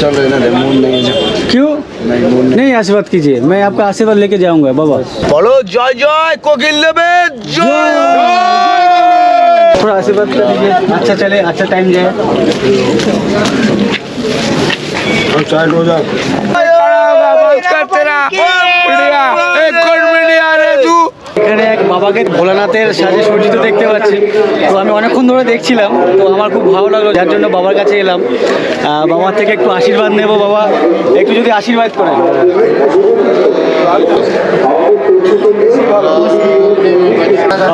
चलो मूड नहीं है क्यों? नहीं मूड नहीं। आशीर्वाद कीजिए। मैं आपका आशीर्वाद लेके जाऊँगा बाबा। बोलो जय जय कोकिल जय। थोड़ा आशीर्वाद कर दीजिए। अच्छा चले अच्छा टाइम जाए। चाय हो जाओ। तेरा। मीडिया रे तू। এখানে এক বাবাকে ভোলানাথের সাজে সজ্জিত দেখতে পাচ্ছি। তো আমি অনেকক্ষণ ধরে দেখছিলাম, তো আমার খুব ভালো লাগল, যার জন্য বাবার কাছে এলাম। বাবার থেকে একটু আশীর্বাদ নেব বাবা। একটু যদি আশীর্বাদ করেন।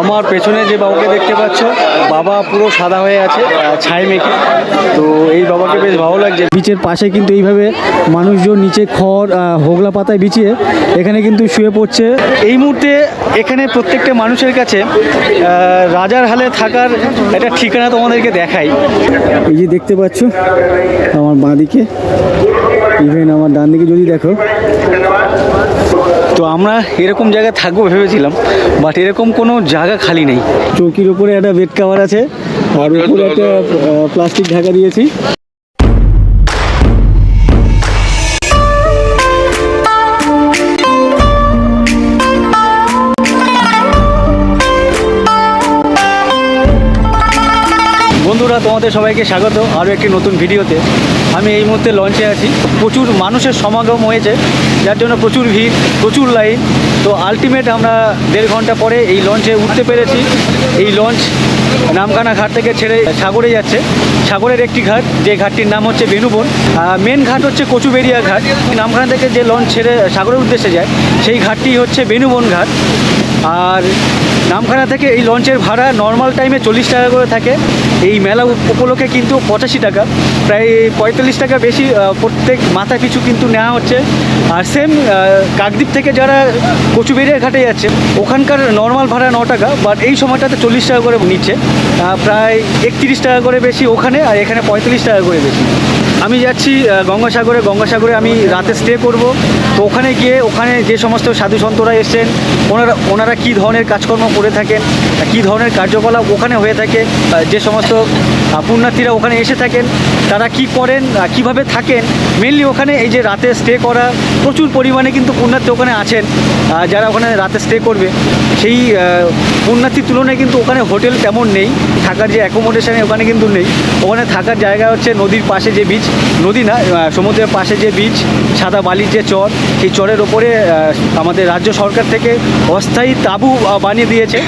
আমার পেছনে যে বাবাকে দেখতে পাচ্ছ, বাবা পুরো সাদা হয়ে আছে ছাই মেখে। তো এই বাবাকে বেশ ভালো লাগছে। বিচের পাশে কিন্তু এইভাবে মানুষজন নিচে খড় হোগলা পাতায় বিছিয়ে এখানে কিন্তু শুয়ে পড়ছে। এই মুহূর্তে এখানে প্রত্যেকটা মানুষের কাছে রাজার হালে থাকার একটা ঠিকানা তোমাদেরকে দেখাই। এই যে দেখতে পাচ্ছ, আমার বাঁদিকে ইভেন আমার ডান দিকে যদি দেখো তো আমরা এরকম জায়গায় থাকব ভেবেছিলাম বাট এরকম কোনো জায়গা খালি নেই। চৌকির উপরে একটা বেড কাভার আছে আর উপরে একটা প্লাস্টিক ঢাকা দিয়েছি। বন্ধুরা, তোমাদের সবাইকে স্বাগত আরও একটি নতুন ভিডিওতে। আমি এই মুহূর্তে লঞ্চে আছি। প্রচুর মানুষের সমাগম হয়েছে, যার জন্য প্রচুর ভিড়, প্রচুর লাইন। তো আলটিমেট আমরা দেড় ঘণ্টা পরে এই লঞ্চে উঠতে পেরেছি। এই লঞ্চ নামখানা ঘাট থেকে ছেড়ে সাগরে যাচ্ছে। সাগরের একটি ঘাট, যে ঘাটটির নাম হচ্ছে বেনুবন। মেন ঘাট হচ্ছে কচুবেরিয়া ঘাট। নামখানা থেকে যে লঞ্চ ছেড়ে সাগরের উদ্দেশ্যে যায়, সেই ঘাটটি হচ্ছে বেনুবন ঘাট। আর নামখানা থেকে এই লঞ্চের ভাড়া নর্মাল টাইমে চল্লিশ টাকা করে থাকে। এই মেলা উপলক্ষে কিন্তু পঁচাশি টাকা, প্রায় পঁয়তাল্লিশ টাকা বেশি প্রত্যেক মাথা পিছু কিন্তু নেওয়া হচ্ছে। আর সেম কাকদ্বীপ থেকে যারা কচুবেরিয়া ঘাটে যাচ্ছে, ওখানকার নর্মাল ভাড়া ন টাকা বাট এই সময়টাতে চল্লিশ টাকা করে নিচ্ছে। প্রায় একত্রিশ টাকা করে বেশি ওখানে, আর এখানে পঁয়তাল্লিশ টাকা করে বেশি। আমি যাচ্ছি গঙ্গাসাগরে গঙ্গাসাগরে আমি রাতে স্টে করব। তো ওখানে গিয়ে, ওখানে যে সমস্ত সাধু সন্তরা এসছেন, ওনারা ওনারা কী ধরনের কাজকর্ম করে থাকেন, কী ধরনের কার্যকলাপ ওখানে হয়ে থাকে যে সমস্ত আহ, পুণ্যার্থীরা ওখানে এসে থাকেন। তারা কি করেন কীভাবে থাকেন মেনলি ওখানে এই যে রাতে স্টে করা প্রচুর পরিমাণে কিন্তু পুণ্যার্থী ওখানে আছেন। যারা ওখানে রাতে স্টে করবে সেই পুণ্যার্থীর তুলনায় কিন্তু ওখানে হোটেল তেমন নেই। থাকার যে অ্যাকোমোডেশনে ওখানে কিন্তু নেই। ওখানে থাকার জায়গা হচ্ছে নদীর পাশে যে বিচ নদী না সমুদ্রের পাশে যে বিচ সাদা বালির যে চর সেই চরের ওপরে আমাদের রাজ্য সরকার থেকে অস্থায়ী তাঁবু বানিয়ে দিয়েছে।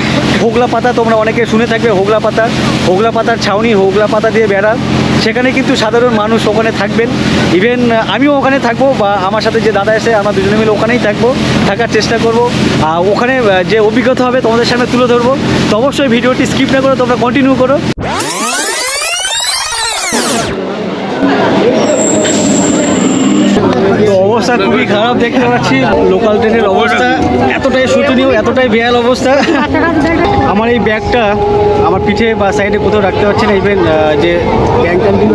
হোগলা পাতা তোমরা অনেকে শুনে থাকবে হোগলা পাতা হোগলা পাতার ছাউনি, হোগলা পাতা দিয়ে বেড়া সেখানে কিন্তু সাধারণ মানুষ ওখানে থাকবেন। ইভেন আমিও ওখানে থাকব বা আমার সাথে যে দাদা এসে আমার দুজনে মিলে ওখানেই থাকব, থাকার চেষ্টা করব। আর ওখানে যে অভিজ্ঞতা হবে তোমাদের সামনে তুলে ধরবো। তো অবশ্যই ভিডিওটি স্কিপ না করে তোমরা কন্টিনিউ করো। তো অবস্থা খুবই খারাপ দেখতে পাচ্ছি। লোকাল ট্রেনের অবস্থা এতটাই শোচনীয় এতটাই বেহাল অবস্থা। আমার এই ব্যাগটা আমার পিঠে বা সাইডে কোথাও রাখতে পারছি না ইভেন যে ব্যাগ কিন্তু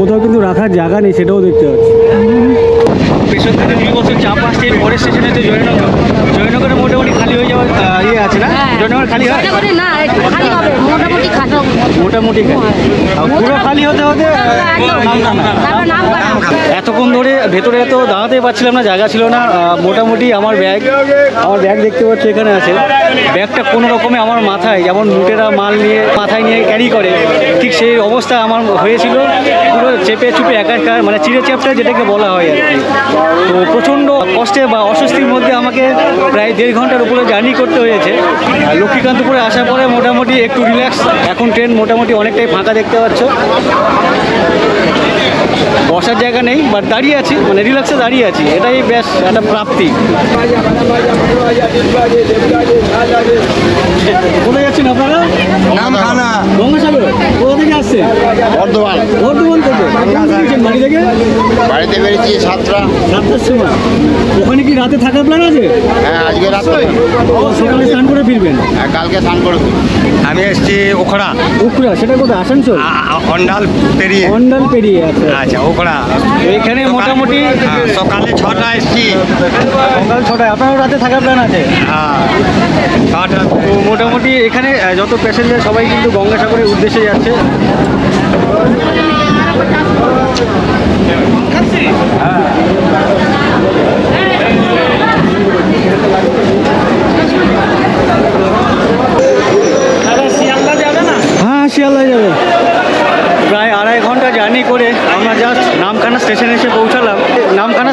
কোথাও কিন্তু রাখার জায়গা নেই সেটাও দেখতে পাচ্ছি। পেছন থেকে দুই বছর চাপ আসছে পরের স্টেশন হচ্ছে জয়নগর। জয়নগরে মোটামুটি খালি হয়ে যাওয়ার ইয়ে আছে না? জয়নগর খালি হয়? না একটু খালি হবে মোটামুটি খাটো মোটামুটি খালি। পুরো খালি হতে হতে এতক্ষণ ধরে ভেতরে এত দাঁড়াতে পারছিলাম না জায়গা ছিল না। মোটামুটি আমার ব্যাগ আমার ব্যাগ দেখতে পাচ্ছি এখানে আছে। ব্যাগটা কোনো রকমে আমার মাথায়, যেমন লুটেরা মাল নিয়ে মাথায় নিয়ে ক্যারি করে, ঠিক সেই অবস্থা আমার হয়েছিল। পুরো চেপে চুপে একাকার মানে চিড়ে চ্যাপটা যেটাকে বলা হয় আর তো প্রচণ্ড কষ্টে বা অস্বস্তির মধ্যে আমাকে প্রায় দেড় ঘণ্টার উপরে জার্নি করতে হয়েছে। লক্ষ্মীকান্তপুরে আসার পরে মোটামুটি একটু রিল্যাক্স এখন ট্রেন মোটামুটি অনেকটাই ফাঁকা দেখতে পাচ্ছ। বসার জায়গা নেই বাট দাঁড়িয়ে আছি মানে রিল্যাক্সে দাঁড়িয়ে আছি এটাই বেশ একটা প্রাপ্তি। কোথায় যাচ্ছেন আপনারা? নামখানা গঙ্গাসাগর। কোথা থেকে আসছেন? বর্ধমান। বর্ধমান থেকে। বাড়ি থেকে? বাড়িতে বেরিয়েছি সাতটা। সাতটার সময়। ওখানে কি রাতে থাকার প্ল্যান আছে? হ্যাঁ আজকে রাত্রে ও, সকালে স্নান করে ফিরবেন? হ্যাঁ, কালকে স্নান করে আমি এসছি ওখড়া উকরা সেটা কোথায়? আসানসোল? অন্ডাল পেরিয়ে। অন্ডাল পেরিয়ে আছে আচ্ছা ওকড়া এখানে মোটামুটি হ্যাঁ, সকালে ছটা এসছি। সকাল ছটায়। আপনারও রাতে থাকার প্ল্যান আছে? হ্যাঁ তো মোটামুটি এখানে যত প্যাসেঞ্জার সবাই কিন্তু গঙ্গাসাগরের উদ্দেশ্যে যাচ্ছে।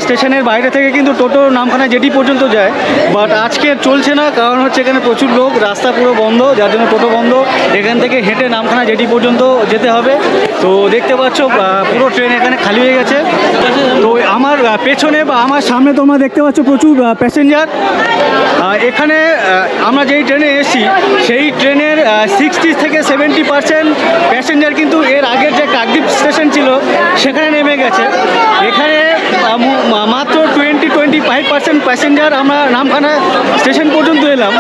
স্টেশনের বাইরে থেকে কিন্তু টোটো নামখানা জেটি পর্যন্ত যায়। বাট আজকে চলছে না, কারণ হচ্ছে এখানে প্রচুর লোক, রাস্তা পুরো বন্ধ, যার জন্য টোটো বন্ধ। এখান থেকে হেঁটে নামখানা জেটি পর্যন্ত যেতে হবে। তো দেখতে পাচ্ছ পুরো ট্রেন এখানে খালি হয়ে গেছে। তো আমার পেছনে বা আমার সামনে তোমরা দেখতে পাচ্ছ প্রচুর প্যাসেঞ্জার এখানে আমরা যেই ট্রেনে এসেছি, সেই ট্রেনের সিক্সটি থেকে সেভেন্টি পার্সেন্ট প্যাসেঞ্জার কিন্তু এর আগের যে কাকদ্বীপ স্টেশন ছিল, সেখানে নেমে গেছে। এখানে মাত্র twenty twenty five percent passenger আমরা নামখানা স্টেশন পর্যন্ত এলাম।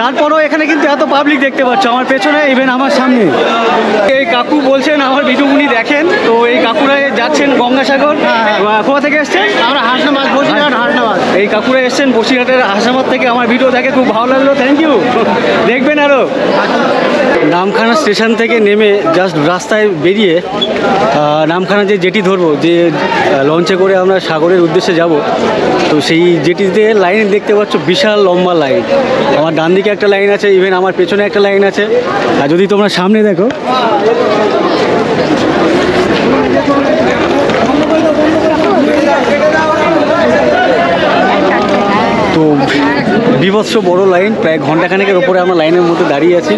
তারপরও এখানে কিন্তু এত পাবলিক দেখতে পাচ্ছ আমার পেছনে ইভেন আমার সামনে। এই কাকু বলছেন আমার ভিডিওগুলি দেখেন তো এই কাকুরা যাচ্ছেন গঙ্গাসাগর আহ, কোথা থেকে এসছেন? আমরা হাসনাবাদ বসিরহাট হাসনাবাদ। এই কাকুরা এসছেন বসিরহাটের হাসনাবাদ থেকে আমার ভিডিও দেখে খুব ভালো লাগল থ্যাংক ইউ দেখবেন আরও নামখানা স্টেশন থেকে নেমে জাস্ট রাস্তায় বেরিয়ে নামখানা যে জেটি ধরবো যে লঞ্চে করে আমরা সাগরের উদ্দেশ্যে যাব তো সেই জেটিতে লাইন দেখতে পাচ্ছ, বিশাল লম্বা লাইন আমার ডান দিকে একটা লাইন আছে ইভেন আমার পেছনে একটা লাইন আছে। আর যদি তোমরা সামনে দেখো তো বিভৎস বড় লাইন প্রায় ঘন্টাখানেকের ওপরে আমরা লাইনের মধ্যে দাঁড়িয়ে আছি।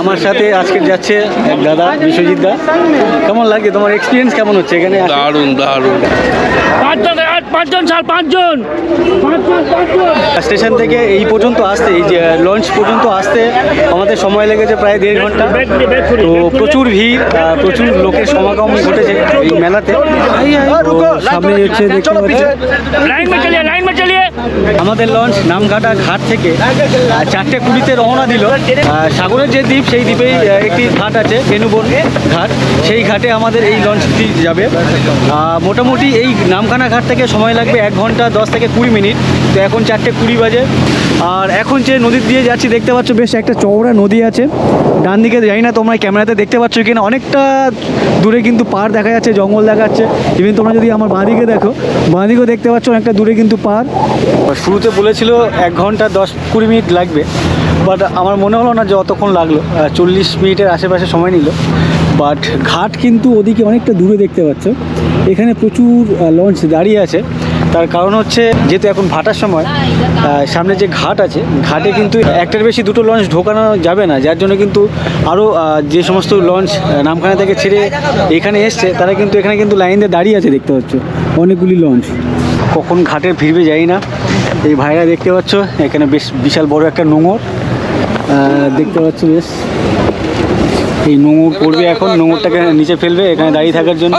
আমার সাথে আজকে যাচ্ছে এক দাদা বিশ্বজিৎ দা। কেমন লাগে তোমার এক্সপিরিয়েন্স কেমন হচ্ছে এখানে? দারুণ দারুণ। পাঁচজন স্যার পাঁচজন স্টেশন থেকে এই পর্যন্ত আসতে এই যে লঞ্চ পর্যন্ত আসতে আমাদের সময় লেগেছে প্রায় দেড় ঘণ্টা। তো প্রচুর ভিড় প্রচুর লোকের সমাগম ঘটেছে এই মেলাতে। সামনে হচ্ছে আমাদের লঞ্চ নামঘাটা ঘাট থেকে। চারটে কুড়িতে রওনা দিল। সাগরের যে দ্বীপ, সেই দ্বীপেই একটি ঘাট আছে, বেনুবন ঘাট। সেই ঘাটে আমাদের এই লঞ্চটি যাবে। মোটামুটি এই নামখানা ঘাট থেকে সময় লাগবে এক ঘণ্টা, দশ থেকে কুড়ি মিনিট। তো এখন চারটে কুড়ি বাজে। আর এখন যে নদীর দিয়ে যাচ্ছি, দেখতে পাচ্ছ বেশ একটা চওড়া নদী আছে। ডান দিকে জানি না তোমরা ক্যামেরাতে দেখতে পাচ্ছ কিনা। অনেকটা দূরে কিন্তু পাড় দেখা যাচ্ছে, জঙ্গল দেখা যাচ্ছে ইভেন তোমরা যদি আমার বাঁদিকে দেখো, বাঁদিকেও দেখতে পাচ্ছ অনেকটা দূরে কিন্তু পাড় শুরুতে বলেছিল এক ঘণ্টা দশ কুড়ি মিনিট লাগবে। বাট আমার মনে হলো না যে অতক্ষণ লাগল। চল্লিশ মিনিটের আশেপাশে সময় নিল। বাট ঘাট কিন্তু ওদিকে অনেকটা দূরে দেখতে পাচ্ছ। এখানে প্রচুর লঞ্চ দাঁড়িয়ে আছে। তার কারণ হচ্ছে, যেহেতু এখন ভাটার সময় সামনে যে ঘাট আছে, ঘাটে কিন্তু একটার বেশি দুটো লঞ্চ ঢোকানো যাবে না। যার জন্য কিন্তু আরও যে সমস্ত লঞ্চ নামখানা থেকে ছেড়ে এখানে এসছে, তারা কিন্তু এখানে কিন্তু লাইন দিয়ে দাঁড়িয়ে আছে দেখতে পাচ্ছ। অনেকগুলি লঞ্চ কখন ঘাটে ফিরবে যাই না। এই ভাইরা দেখতে পাচ্ছ, এখানে বেশ বিশাল বড় একটা নোংর দেখতে পাচ্ছ বেশ। এই নোংর পড়বে এখন নোংরটাকে নিচে ফেলবে এখানে দাঁড়িয়ে থাকার জন্য।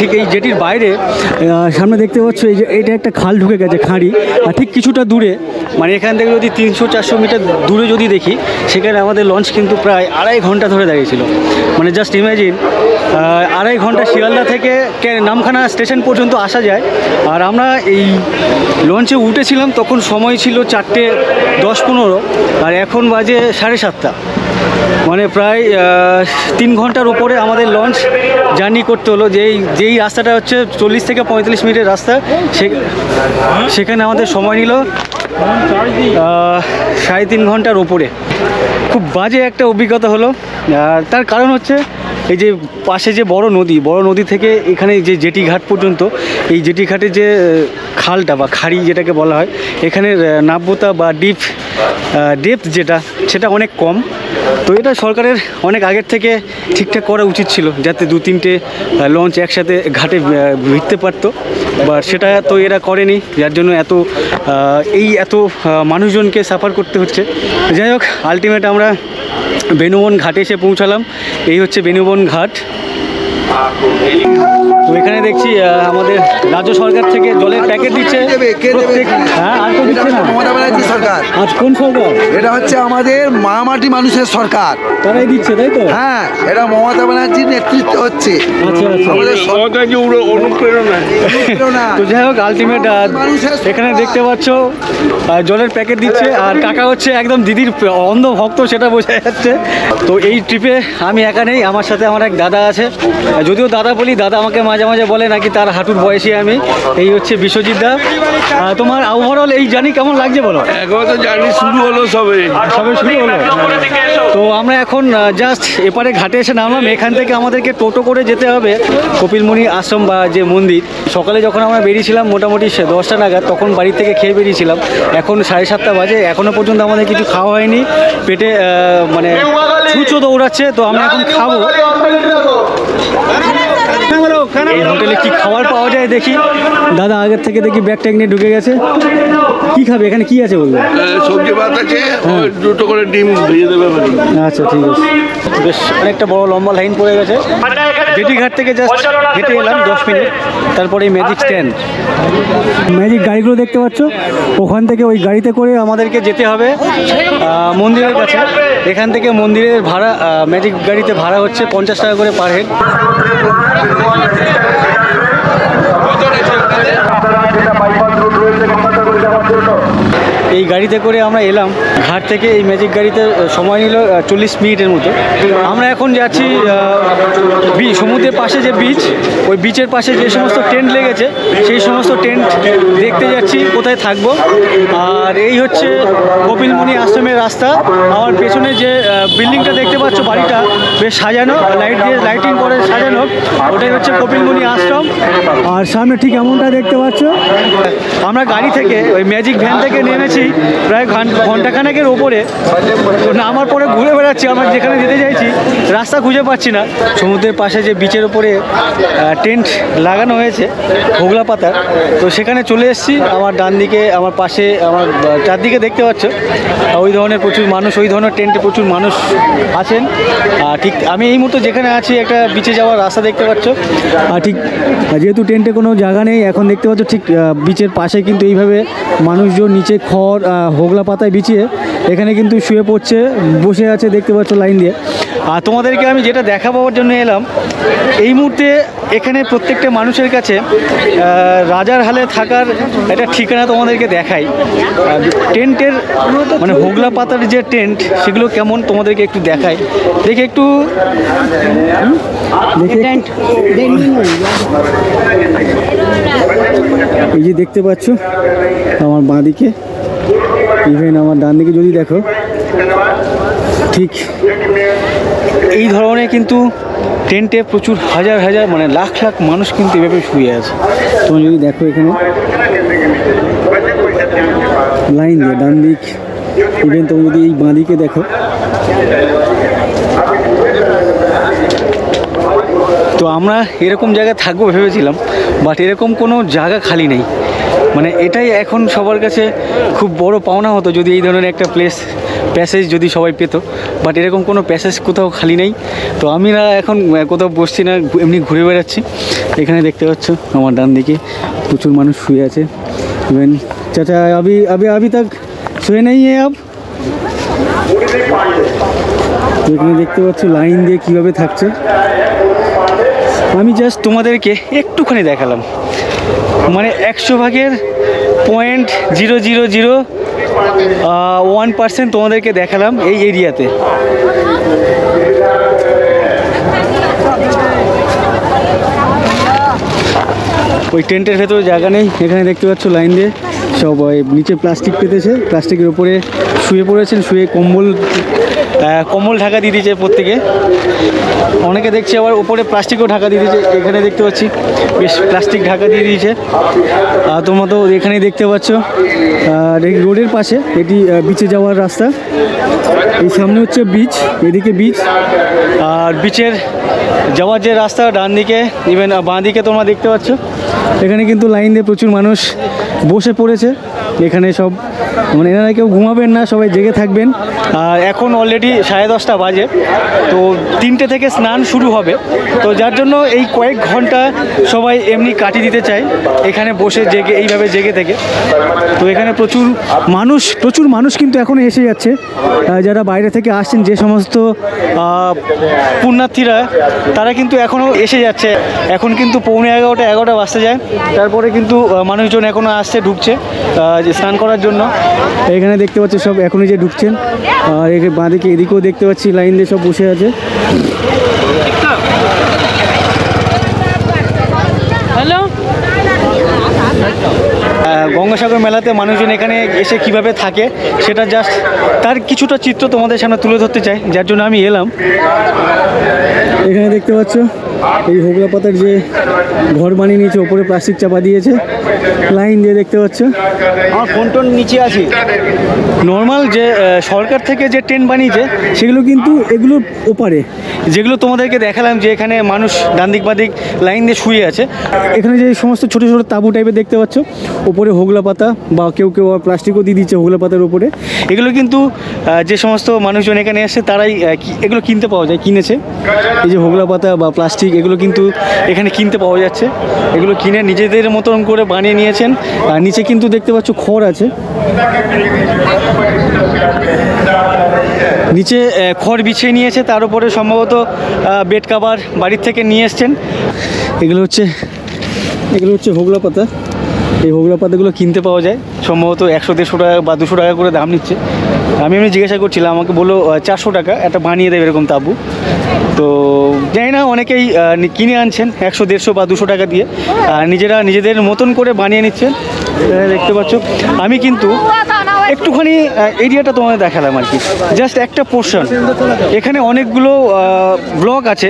ঠিক এই জেটির বাইরে সামনে দেখতে পাচ্ছ এই যে এটা একটা খাল ঢুকে গেছে খাঁড়ি। আর ঠিক কিছুটা দূরে মানে এখান থেকে যদি তিনশো চারশো মিটার দূরে যদি দেখি সেখানে আমাদের লঞ্চ কিন্তু প্রায় আড়াই ঘণ্টা ধরে দাঁড়িয়েছিল মানে জাস্ট ইমাজিন আড়াই ঘণ্টা শিয়ালদা থেকে নামখানা স্টেশন পর্যন্ত আসা যায়। আর আমরা এই লঞ্চে উঠেছিলাম, তখন সময় ছিল চারটে দশ পনেরো, আর এখন বাজে সাড়ে সাতটা। মানে প্রায় তিন ঘণ্টার উপরে আমাদের লঞ্চ জার্নি করতে হলো। যেই যেই রাস্তাটা হচ্ছে চল্লিশ থেকে পঁয়তাল্লিশ মিনিটের রাস্তা সেখানে আমাদের সময় নিল সাড়ে তিন ঘণ্টার ওপরে খুব বাজে একটা অভিজ্ঞতা হলো। আর তার কারণ হচ্ছে এই যে পাশে যে বড় নদী বড় নদী থেকে এখানে যে জেটি ঘাট পর্যন্ত, এই জেটি ঘাটে যে খালটা বা খাড়ি যেটাকে বলা হয় এখানের নাব্যতা বা ডিপ ডেপথ যেটা, সেটা অনেক কম। তো এটা সরকারের অনেক আগের থেকে ঠিকঠাক করা উচিত ছিল, যাতে দু তিনটে লঞ্চ একসাথে ঘাটে ভিড়তে পারতো। বা সেটা তো এরা করেনি, যার জন্য এত এই এত মানুষজনকে সাফার করতে হচ্ছে। যাই হোক আলটিমেট আমরা বেনুবন ঘাটে এসে পৌঁছালাম। এই হচ্ছে বেনুবন ঘাট। এখানে দেখছি আহ, আমাদের রাজ্য সরকার থেকে জলের প্যাকেট দিচ্ছে? হ্যাঁ আর কেউ দিচ্ছে না? মমতা ব্যানার্জি সরকার। আজ কোন সরকার? এটা হচ্ছে আমাদের মামাটি মানুষের সরকার। তারাই দিচ্ছে তাই তো? হ্যাঁ এটা মমতা ব্যানার্জির নেতৃত্ব হচ্ছে। আচ্ছা আচ্ছা। আমাদের সরকার তো যাই হোক আলটিমেট এখানে দেখতে পাচ্ছ জলের প্যাকেট দিচ্ছে আর কাকা হচ্ছে একদম দিদির অন্ধ ভক্ত সেটা বোঝা যাচ্ছে। তো এই ট্রিপে আমি একা নেই আমার সাথে আমার এক দাদা আছে। যদিও দাদা বলি দাদা আমাকে মাঝে মাঝে বলে নাকি তার হাঁটুর বয়সী আমি। এই হচ্ছে বিশ্বজিৎ দা। তোমার ওভারঅল এই জানি কেমন লাগছে বলো? এখন তো জার্নি শুরু হলো সবে সবে শুরু হলো। তো আমরা এখন জাস্ট এপারে ঘাটে এসে নামলাম। এখান থেকে আমাদেরকে টোটো করে যেতে হবে কপিলমুনি আশ্রম বা যে মন্দির। সকালে যখন আমরা বেরিয়েছিলাম মোটামুটি সে দশটা নাগাদ তখন বাড়ি থেকে খেয়ে বেরিয়েছিলাম। এখন সাড়ে সাতটা বাজে। এখনও পর্যন্ত আমাদের কিছু খাওয়া হয়নি। পেটে মানে ছুঁচো দৌড়াচ্ছে তো আমরা এখন খাব। এই হোটেলে কি খাবার পাওয়া যায় দেখি? দাদা আগের থেকে দেখি ব্যাগ ট্যাগ নিয়ে ঢুকে গেছে। কি খাবে? এখানে কি আছে বলবে সবজি ভাত আছে দুটো করে ডিম ভেজে দেবে আচ্ছা ঠিক আছে। বেশ অনেকটা বড় লম্বা লাইন পড়ে গেছে। ঘাট থেকে জাস্ট হেঁটে এলাম দশ মিনিট। তারপরে ম্যাজিক স্ট্যান্ড ম্যাজিক গাড়িগুলো দেখতে পাচ্ছ? ওখান থেকে ওই গাড়িতে করে আমাদেরকে যেতে হবে মন্দিরের কাছে। এখান থেকে মন্দিরের ভাড়া ম্যাজিক গাড়িতে ভাড়া হচ্ছে পঞ্চাশ টাকা করে পার হেড এই গাড়িতে করে আমরা এলাম। ঘাট থেকে এই ম্যাজিক গাড়িতে সময় নিল চল্লিশ মিনিটের মতো। আমরা এখন যাচ্ছি সমুদ্রের পাশে যে বিচ ওই বিচের পাশে যে সমস্ত টেন্ট লেগেছে, সেই সমস্ত টেন্ট দেখতে যাচ্ছি, কোথায় থাকব। আর এই হচ্ছে কপিলমুনি আশ্রমের রাস্তা। আমার পেছনে যে বিল্ডিংটা দেখতে পাচ্ছ, বাড়িটা বেশ সাজানো লাইট দিয়ে লাইটিং করে সাজানো, ওটাই হচ্ছে কপিলমুনি আশ্রম। আর সামনে ঠিক এমনটা দেখতে পাচ্ছ, আমরা গাড়ি থেকে, ওই ম্যাজিক ভ্যান থেকে নেমেছি। প্রায় ঘান- ঘন্টাখানেকের ওপরে। নামার পরে ঘুরে বেড়াচ্ছি, আমরা যেখানে যেতে চাইছি, রাস্তা খুঁজে পাচ্ছি না। সমুদ্রের পাশে যে বিচের ওপরে টেন্ট লাগানো হয়েছে, হোগলা পাতার তো সেখানে চলে এসেছি। আমার ডান দিকে, আমার পাশে, আমার চারদিকে দেখতে পাচ্ছ ওই ধরনের প্রচুর মানুষ, ওই ধরনের টেন্টে প্রচুর মানুষ আছেন। ঠিক আমি এই মুহূর্তে যেখানে আছি, একটা বিচে যাওয়ার রাস্তা দেখতে পাচ্ছ। ঠিক যেহেতু টেন্টে কোনো জায়গা নেই, এখন দেখতে পাচ্ছ, ঠিক বিচের পাশে কিন্তু এইভাবে মানুষজন নিচে খড় আহ, হোগলা পাতায় বিছিয়ে এখানে কিন্তু শুয়ে পড়ছে বসে আছে দেখতে পাচ্ছ লাইন দিয়ে। আর তোমাদেরকে আমি যেটা দেখা পাওয়ার জন্য এলাম এই মুহূর্তে এখানে প্রত্যেকটা মানুষের কাছে রাজার হালে থাকার একটা ঠিকানা তোমাদেরকে দেখাই। টেন্টের মানে হোগলা পাতার যে টেন্ট সেগুলো কেমন তোমাদেরকে একটু দেখাই। দেখে একটু? এই যে দেখতে পাচ্ছ আমার বাঁ দিকে ইভেন আমার ডান দিকে যদি দেখো, ঠিক এই ধরনের কিন্তু টেন্টে প্রচুর হাজার হাজার মানে লাখ লাখ মানুষ কিন্তু এভাবে শুয়ে আছে। তুমি যদি দেখো এখানে, লাইন দিয়ে ডান দিক ইভেন তুমি যদি এই বাঁ দিকে দেখো, তো আমরা এরকম জায়গায় থাকব ভেবেছিলাম বাট এরকম কোনো জায়গা খালি নেই। মানে এটাই এখন সবার কাছে খুব বড় পাওনা হতো যদি এই ধরনের একটা প্লেস প্যাসেজ যদি সবাই পেত। বাট এরকম কোনো প্যাসেজ কোথাও খালি নেই। তো আমি না এখন কোথাও বসছি না এমনি ঘুরে বেড়াচ্ছি। এখানে দেখতে পাচ্ছ আমার ডান দিকে প্রচুর মানুষ শুয়ে আছে। ইভেন চাচা, আবি আবি আবি তাক শুয়ে নেই আপ এখানে দেখতে পাচ্ছ লাইন দিয়ে কীভাবে থাকছে। আমি জাস্ট তোমাদেরকে একটুখানি দেখালাম। মানে একশো ভাগের point zero zero zero one percent তোমাদেরকে দেখালাম এই এরিয়াতে। ওই টেন্টের ভেতরে জায়গা নেই, এখানে দেখতে পাচ্ছ লাইন দিয়ে। সব নিচে প্লাস্টিক পেতেছে প্লাস্টিকের উপরে শুয়ে পড়েছেন, শুয়ে কম্বল কম্বল ঢাকা দিয়ে দিয়েছে প্রত্যেকে। অনেকে দেখছি আবার উপরে প্লাস্টিকও ঢাকা দিয়ে দিয়েছে, এখানে দেখতে পাচ্ছি। বেশ প্লাস্টিক ঢাকা দিয়ে দিয়েছে। তোমরা তো এখানেই দেখতে পাচ্ছ। রোডের পাশে এটি বিচে যাওয়ার রাস্তা। এই সামনে হচ্ছে বিচ এদিকে বিচ আর বিচের যাওয়ার যে রাস্তা ডান দিকে ইভেন বাঁ দিকে তোমরা দেখতে পাচ্ছ। এখানে কিন্তু লাইন দিয়ে প্রচুর মানুষ বসে পড়েছে। এখানে সব মানে এনারা কেউ ঘুমাবেন না, সবাই জেগে থাকবেন। আর এখন অলরেডি সাড়ে দশটা বাজে, তো তিনটে থেকে স্নান শুরু হবে। তো যার জন্য এই কয়েক ঘণ্টা সবাই এমনি কাটিয়ে দিতে চায়, এখানে বসে জেগে, এইভাবে জেগে থেকে। তো এখানে প্রচুর মানুষ প্রচুর মানুষ কিন্তু এখন এসে যাচ্ছে। যারা বাইরে থেকে আসছেন, যে সমস্ত পুণ্যার্থীরা, তারা কিন্তু এখনও এসে যাচ্ছে। এখন কিন্তু পৌনে এগারোটা এগারোটা বাজতে যায়। তারপরে কিন্তু মানুষজন এখনও আসছে, ঢুকছে স্নান করার জন্য। এখানে দেখতে পাচ্ছি সব এখনই যে ঢুকছেন। আর বাঁদিকে এদিকেও দেখতে পাচ্ছি লাইন দিয়ে সব বসে আছে। গঙ্গাসাগর মেলাতে মানুষজন এখানে এসে কীভাবে থাকে, সেটা জাস্ট তার কিছুটা চিত্র তোমাদের সামনে তুলে ধরতে চাই, যার জন্য আমি এলাম। এখানে দেখতে পাচ্ছ, এই হোগলা পাতার যে ঘর বানিয়ে নিয়েছে, ওপরে প্লাস্টিক চাপা দিয়েছে। লাইন দিয়ে দেখতে পাচ্ছ আমার ফোন টোন নিচে আছে। নর্মাল যে সরকার থেকে যে ট্রেন বানিয়েছে সেগুলো কিন্তু এগুলোর ওপারে। যেগুলো তোমাদেরকে দেখালাম যে এখানে মানুষ ডান দিক বাদিক লাইন দিয়ে শুয়ে আছে। এখানে যে সমস্ত ছোটো ছোটো তাঁবু টাইপের দেখতে পাচ্ছ ওপরে হোগলা পাতা বা কেউ কেউ প্লাস্টিকও দিয়ে দিচ্ছে হোগলা পাতার ওপরে এগুলো কিন্তু যে সমস্ত মানুষজন এখানে এসে তারাই এগুলো কিনতে পাওয়া যায় কিনেছে। এই যে হোগলা পাতা বা প্লাস্টিক এগুলো কিন্তু এখানে কিনতে পাওয়া যাচ্ছে। এগুলো কিনে নিজেদের মতন করে বানিয়ে নিয়েছেন আর নিচে কিন্তু দেখতে পাচ্ছ খড় আছে। নিচে খড় বিছিয়ে নিয়েছে। তার উপরে সম্ভবত বেড কাভার বাড়ির থেকে নিয়ে এসছেন। এগুলো হচ্ছে এগুলো হচ্ছে হোগলা পাতা। এই হোগলা পাতাগুলো কিনতে পাওয়া যায়। সম্ভবত একশো, দেড়শো টাকা বা দুশো টাকা করে দাম নিচ্ছে। আমি এমনি জিজ্ঞাসা করছিলাম, আমাকে বলল চারশো টাকা, একটা বানিয়ে দেবে এরকম তাবু। তো জানি না, অনেকেই কিনে আনছেন একশো, দেড়শো বা দুশো টাকা দিয়ে। নিজেরা নিজেদের মতন করে বানিয়ে নিচ্ছেন। দেখতে পাচ্ছ। আমি কিন্তু একটুখানি এরিয়াটা তোমাদের দেখালাম আর কি। জাস্ট একটা পোর্শন এখানে অনেকগুলো ব্লক আছে।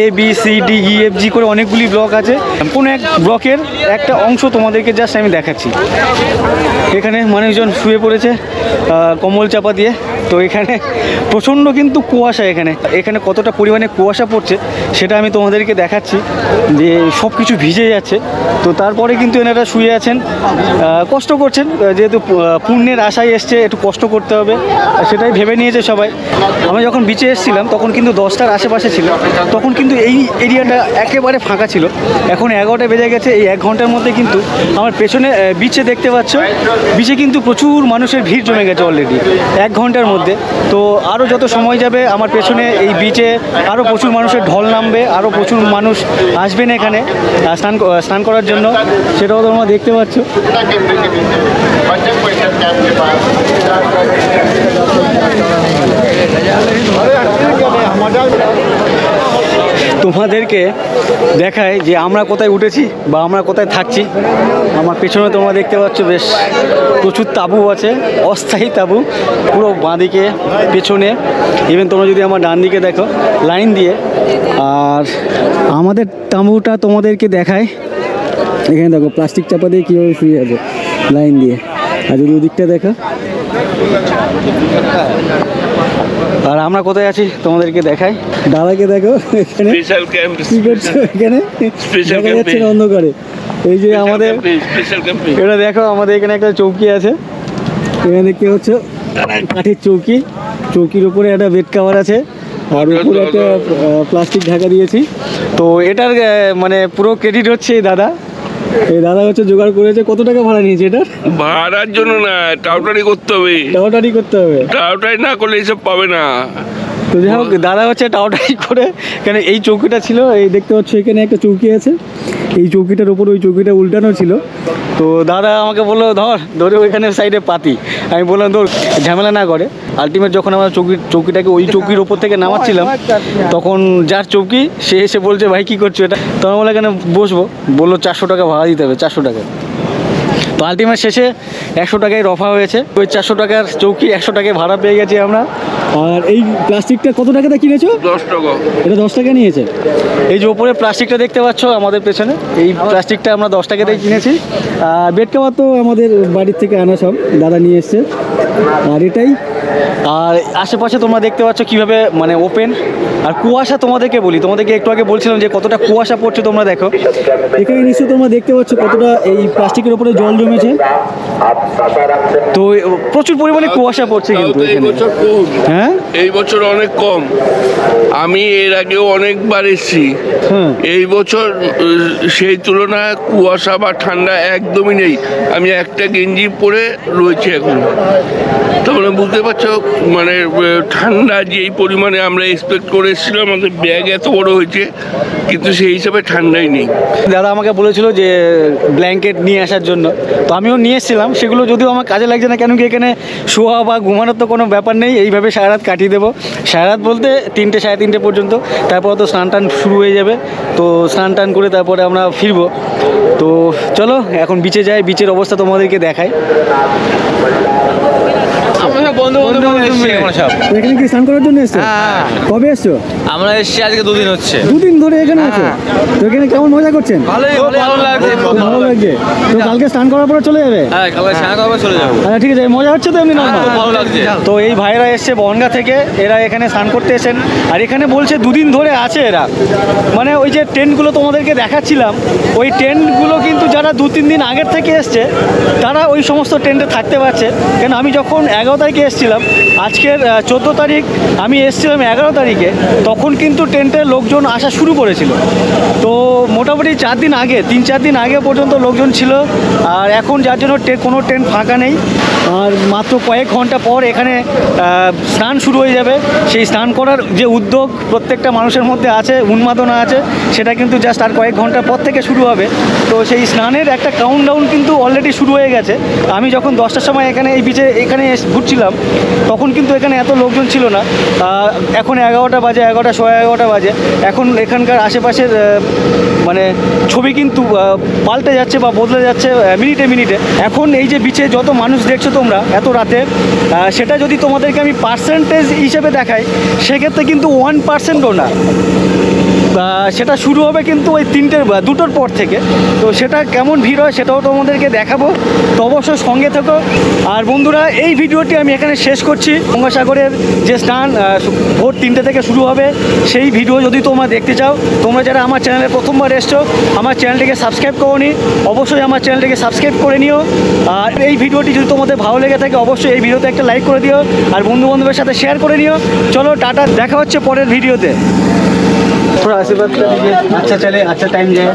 A B C D E F G করে অনেকগুলি ব্লক আছে। কোনো এক ব্লকের একটা অংশ তোমাদেরকে জাস্ট আমি দেখাচ্ছি। এখানে মানুষজন শুয়ে পড়েছে কম্বল চাপা দিয়ে। তো এখানে প্রচণ্ড কিন্তু কুয়াশা এখানে। এখানে কতটা পরিমাণে কুয়াশা পড়ছে সেটা আমি তোমাদেরকে দেখাচ্ছি যে সব কিছু ভিজে যাচ্ছে। তো তারপরে কিন্তু এনারা শুয়ে আছেন কষ্ট করছেন যেহেতু পুণ্যের আশায় এসছে, একটু কষ্ট করতে হবে সেটাই ভেবে নিয়েছে সবাই। আমি যখন বিচে এসেছিলাম, তখন কিন্তু দশটার আশেপাশে ছিল, তখন কিন্তু এই এরিয়াটা একেবারে ফাঁকা ছিল। এখন এগারোটা বেজে গেছে, এই এক ঘণ্টার মধ্যে কিন্তু আমার পেছনে বিচে দেখতে পাচ্ছ বিচে কিন্তু প্রচুর মানুষের ভিড় জমে গেছে অলরেডি এক ঘণ্টার মধ্যে। তো আরও যত সময় যাবে আমার পেছনে এই বিচে আরও প্রচুর মানুষের ঢল নামবে আরও প্রচুর মানুষ আসবেন এখানে স্নান স্নান করার জন্য। সেটাও তোমরা দেখতে পাচ্ছ। তোমাদেরকে দেখায় যে আমরা কোথায় উঠেছি বা আমরা কোথায় থাকছি। আমার পেছনে তোমরা দেখতে পাচ্ছ বেশ প্রচুর তাঁবু আছে, অস্থায়ী তাঁবু, পুরো বাঁদিকে, পেছনে। ইভেন তোমরা যদি আমার ডান দিকে দেখো, লাইন দিয়ে। আর আমাদের তাঁবুটা তোমাদেরকে দেখায়। এখানে দেখো, প্লাস্টিক চাপা দিয়ে কীভাবে শুয়ে আছে, লাইন দিয়ে। আর যদি ওদিকটা দেখো। আর আমরা কোথায় আছি? তোমাদেরকে দেখাই। দাদাকে দেখো এখানে। স্পেশাল ক্যাম্প কি করছ এখানে? না camping. অন্ধকারে। এই যে আমাদের স্পেশাল ক্যাম্পিং এটা দেখো আমাদের এখানে একটা চৌকি আছে। এখানে দেখতে পাচ্ছ কাঠের চৌকি। চৌকির উপরে একটা বেড কাভার আছে। আর উপরে একটা প্লাস্টিক ঢাকা দিয়েছি। তো এটার মানে পুরো ক্রেডিট হচ্ছে এই দাদা। এই দাদা হচ্ছে জোগাড় করেছে কত টাকা ভাড়া নিয়েছে এটা? ভাড়ার জন্য না টাউটারি করতে হবে। টাওয়াটারি করতে হবে। টাউটারি না করলে এইসব পাবে না। তো যাই হোক দাদা হচ্ছে টাওটাই করে কেন এই চৌকিটা ছিল এই দেখতে পাচ্ছ এখানে একটা চৌকি আছে। এই চৌকিটার উপর ওই চৌকিটা উল্টানো ছিল। তো দাদা আমাকে বলল ধর ধরে ওইখানে সাইডে পাতি। আমি বললাম ধর ঝামেলা না করে। আলটিমেট যখন আমরা চৌকি চৌকিটাকে ওই চৌকির ওপর থেকে নামাচ্ছিলাম তখন যার চৌকি সে এসে বলছে ভাই কী করছ এটা? তো আমি এখানে বসবো। বলল চারশো টাকা ভাড়া দিতে হবে চারশো টাকা। তো আলটিমেট শেষে একশো টাকায় রফা হয়েছে। ওই চারশো টাকার চৌকি একশো টাকায় ভাড়া পেয়ে গেছি আমরা। আর এই প্লাস্টিকটা কত টাকাতে কিনেছো? দশ টাকা। এটা দশ টাকা নিয়েছে। এই যে ওপরে প্লাস্টিকটা দেখতে পাচ্ছ আমাদের পেছনে এই প্লাস্টিকটা আমরা দশ টাকাতেই কিনেছি। আর বেড কাভার তো আমাদের বাড়ির থেকে আনা সব দাদা নিয়ে এসছে। আর এটাই আর আশেপাশে তোমরা দেখতে পাচ্ছ কীভাবে মানে ওপেন আর কুয়াশা তোমাদেরকে বলি তোমাদেরকে একটু আগে বলছিলাম যে কতটা কুয়াশা পড়ছে তোমরা দেখো। এখানে নিশ্চয়ই তোমরা দেখতে পাচ্ছ কতটা এই প্লাস্টিকের উপরে জল জমেছে। তো প্রচুর পরিমাণে কুয়াশা পড়ছে কিন্তু এই বছর হ্যাঁ? এই বছর অনেক কম। আমি এর আগেও অনেকবার এসেছি। এই বছর সেই তুলনায় কুয়াশা বা ঠান্ডা একদমই নেই। আমি একটা গেঞ্জি পরে রয়েছি এখন। তার মানে বুঝতে পারছ মানে ঠান্ডা যেই পরিমাণে আমরা এক্সপেক্ট করে এসেছিল, আমাদের ব্যাগ এত বড় হয়েছে, কিন্তু সেই হিসাবে ঠান্ডাই নেই। দাদা আমাকে বলেছিল যে ব্ল্যাঙ্কেট নিয়ে আসার জন্য। তো আমিও নিয়ে এসেছিলাম, সেগুলো যদিও আমার কাজে লাগছে না কেন কি এখানে শোয়া বা ঘুমানোর তো কোনো ব্যাপার নেই, এইভাবে সারা রাত কাটিয়ে দেবো। সারা রাত বলতে তিনটে, সাড়ে তিনটে পর্যন্ত, তারপর তো স্নান টান শুরু হয়ে যাবে। তো স্নান টান করে তারপরে আমরা ফিরবো। তো চলো, এখন বিচে যাই বিচের অবস্থা তোমাদেরকে দেখাই বন্ধু বন্ধু আমরা এখানে কি স্নান করার জন্য এসছো? হ্যাঁ। কবে এসছো? আমরা এসেছি আজকে দুদিন হচ্ছে। দুদিন ধরে এখানে আছো? তো এখানে কেমন মজা করছেন? খুব ভালো লাগছে। খুব ভালো লাগছে। তো কালকে স্নান করার পরে চলে যাবে? হ্যাঁ কালকে স্নান করবে চলে যাব। আচ্ছা ঠিক আছে। মজা হচ্ছে তো এমনি খুব ভালো লাগছে। তো এই ভাইরা এসছে বনগা থেকে এরা এখানে স্নান করতে এসেন আর এখানে বলছে দুদিন ধরে আছে এরা। মানে ওই যে টেন্টগুলো তোমাদেরকে দেখাচ্ছিলাম ওই টেন্টগুলো কিন্তু যারা দু তিন দিন আগের থেকে এসছে তারা ওই সমস্ত টেন্টে থাকতে পারছে। কেন আমি যখন এগারো তারিখে এসেছিলাম আজকের চোদ্দ তারিখ আমি এসেছিলাম এগারো তারিখে তখন কিন্তু টেন্টে লোকজন আসা শুরু করেছিল। তো মোটামুটি চার দিন আগে, তিন চার দিন আগে পর্যন্ত লোকজন ছিল। আর এখন যার জন্য কোনো টেন্ট ফাঁকা নেই। আর মাত্র কয়েক ঘণ্টা পর এখানে স্নান শুরু হয়ে যাবে। সেই স্নান করার যে উদ্যোগ প্রত্যেকটা মানুষের মধ্যে আছে, উন্মাদনা আছে, সেটা কিন্তু জাস্ট আর কয়েক ঘণ্টা পর থেকে শুরু হবে। তো সেই স্নানের একটা কাউন্ট ডাউন কিন্তু অলরেডি শুরু হয়ে গেছে। আমি যখন দশটার সময় এখানে এই বিচে এখানে ঘুরছিলাম, তখন কিন্তু এখানে এত লোকজন ছিল না। এখন এগারোটা বাজে, এগারোটা, সোয়া এগারোটা বাজে। এখন এখানকার আশেপাশের মানে ছবি কিন্তু পাল্টে যাচ্ছে বা বদলে যাচ্ছে মিনিটে মিনিটে। এখন এই যে বিচে যত মানুষ দেখছ তোমরা এত রাতে সেটা যদি তোমাদেরকে আমি পার্সেন্টেজ হিসেবে দেখাই, সেক্ষেত্রে কিন্তু ওয়ান পার্সেন্টও না। সেটা শুরু হবে কিন্তু ওই তিনটের দুটোর পর থেকে। তো সেটা কেমন ভিড় হয় সেটাও তোমাদেরকে দেখাবো। তো অবশ্যই সঙ্গে থেকো। আর বন্ধুরা, এই ভিডিওটি আমি এখানে শেষ করছি। গঙ্গাসাগরের যে স্নান ভোর তিনটে থেকে শুরু হবে, সেই ভিডিও যদি তোমরা দেখতে চাও, তোমরা যারা আমার চ্যানেলে প্রথমবার এসছো, আমার চ্যানেলটিকে সাবস্ক্রাইব করোনি, অবশ্যই আমার চ্যানেলটিকে সাবস্ক্রাইব করে নিও। আর এই ভিডিওটি যদি তোমাদের ভালো লেগে থাকে, অবশ্যই এই ভিডিওতে একটা লাইক করে দিও। আর বন্ধু বান্ধবের সাথে শেয়ার করে নিও। চলো, টাটা, দেখা হচ্ছে পরের ভিডিওতে। थोड़ा आशीर्वाद कर दीजिए अच्छा चले अच्छा टाइम जाए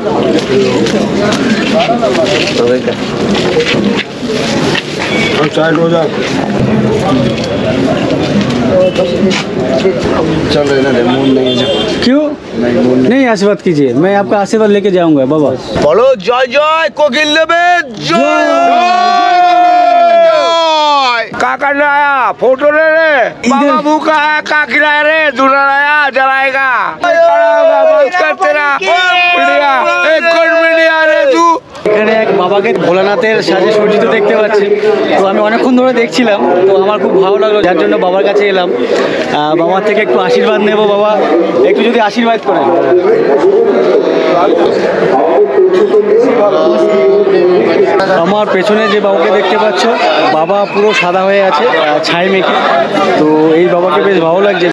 चाय हो चल रहे ना मूड नहीं है क्यों? नहीं आशीर्वाद कीजिए। मैं आपका आशीर्वाद लेके जाऊँगा बाबा। बोलो जय जय कोकिल जय। জয় काका लाया फोटो ले ले बाबा भूखा है काकी लाया रे दूल्हा लाया जलाएगा तेरा मीडिया एक कौन मीडिया रे तू এখানে এক বাবাকে ভোলানাথের সাজে সজ্জিত দেখতে পাচ্ছি তো আমি অনেকক্ষণ ধরে দেখছিলাম তো আমার খুব ভালো লাগলো যার জন্য বাবার কাছে এলাম আহ, বাবার থেকে একটু আশীর্বাদ নেব বাবা একটু যদি আশীর্বাদ করেন আমার পেছনে যে বাবুকে দেখতে পাচ্ছ, বাবা পুরো সাদা হয়ে আছে, ছাই মেখে। তো এই বাবাকে বেশ ভালো লাগছে।